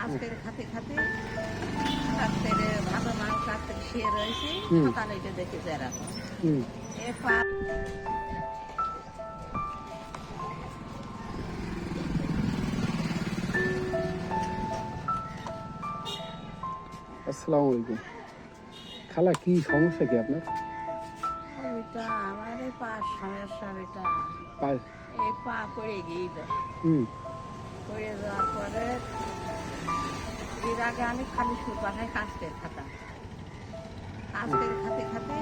খাতে খাতে রাত্রে ভালো মাংস রাত্রে শুয়ে রয়েছে। সকালে এটা দেখে এরকম এ পা আসসালামু আলাইকুম। খালা কি সমস্যা কি আপনার? ওইটা আমার এই পা সমস্যা এটা এই পা পড়ে গিয়ে হুম। পড়ে যাওয়ার পরে এর আগে আমি খালি সুর বাসায় কাজকের খাতাম কাজকের খাতে খাতে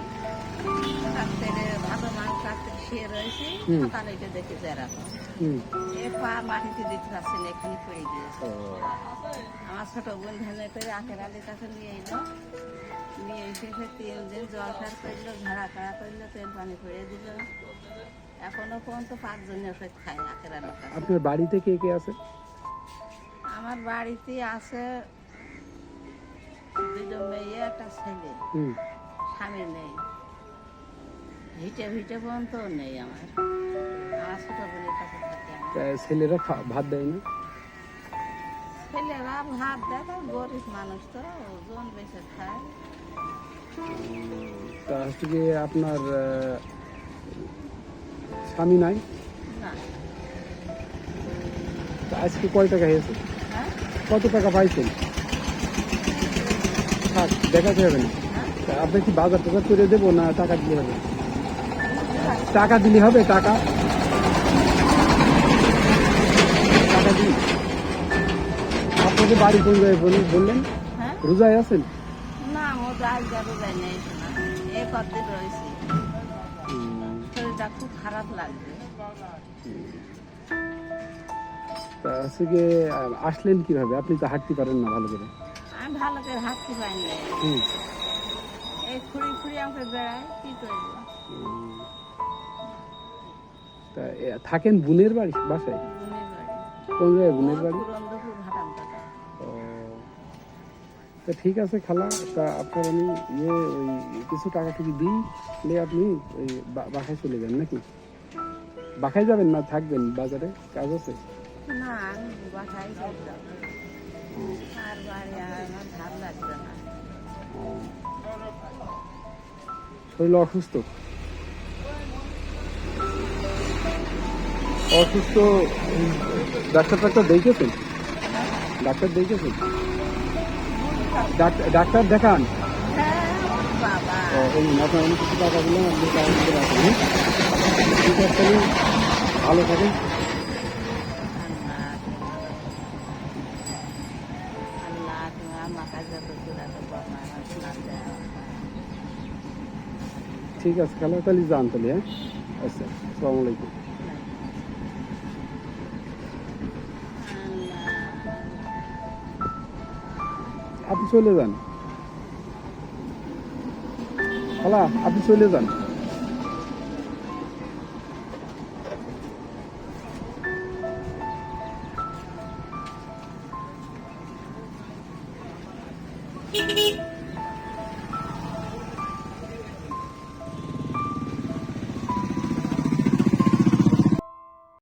রাত্রে ভালো মাংস রাত্রে শুয়ে রয়েছে হুম। সকালে দেখে হুম। এ পা মাটিতে দিতে পারছি না এখানে পড়ে গিয়েছে। আমার ছোট বোন ধানে করে আখের আলীর কাছে নিয়ে এলো। নিয়ে এসে সে তিন দিন জল সার করল ঝাড়া কাড়া করল তেল পানি করে দিল। এখনও পর্যন্ত পাঁচজন ওষুধ খায় আখের আলীর আপনার বাড়িতে কে কে আছে? আমার বাড়িতে আছে দুটো মেয়ে একটা ছেলে। স্বামী নেই। ভিটে ভিটে পর্যন্ত নেই আমার। আমার ছোট বোনের কাছে থাকে ছেলেরা ভাত দেয় না? ছেলেরা ভাত দেয় তাই গরিব মানুষ তো ওজন বেঁচে খায়। তা হচ্ছে যে আপনার স্বামী নাই? না। আজকে কয় টাকা হয়েছে? হ্যাঁ কত টাকা পাইছেন? থাক দেখাতে হবে না। আপনি কি বাজার টাজার করে দেবো না টাকা দিলে হবে? টাকা দিলে হবে টাকা? টাকা দিন। আপনাদের বাড়ি কোন জায়গায় বলুন বললেন? হ্যাঁ? রোজায় আছেন? না রয়েছে। খুব খারাপ লাগবে। তা হচ্ছে গিয়ে আসলেন কীভাবে? আপনি তো হাঁটতে পারেন না ভালো করে। আমি ভালো করে হাঁটতে পারি না হুম। এই খুঁড়ি খুঁড়ি আমাকে বেড়ায় কি করব? তা থাকেন বোনের বাড়ি বাসায়? কোন জায়গায় বোনের বাড়ি? তা ঠিক আছে খালা তা আপনার আমি ইয়ে ওই কিছু টাকা টুকি দিই দিলে আপনি ওই বাসায় চলে যান নাকি? বাসায় যাবেন না থাকবেন বাজারে কাজ আছে? না আমি বাসায় আর বাড়ি আমার ভালো লাগবে না। শরীর অসুস্থ? অসুস্থ ডাক্তার টাক্তার দেখেছেন ডাক্তার দেখেছেন ডাক্তার- ডাক্তার দেখান। হ্যাঁ আপনার অনেক কিছু টাকা দিলাম আপনি টাকা দিতে রাখেন? ঠিক আছে ভালো থাকেন। ঠিক আছে খালা তাহলে যান তাহলে হ্যাঁ? আচ্ছা আসসালামু আলাইকুম। আপনি চলে যান। খালা আপনি চলে যান। beep beep beep.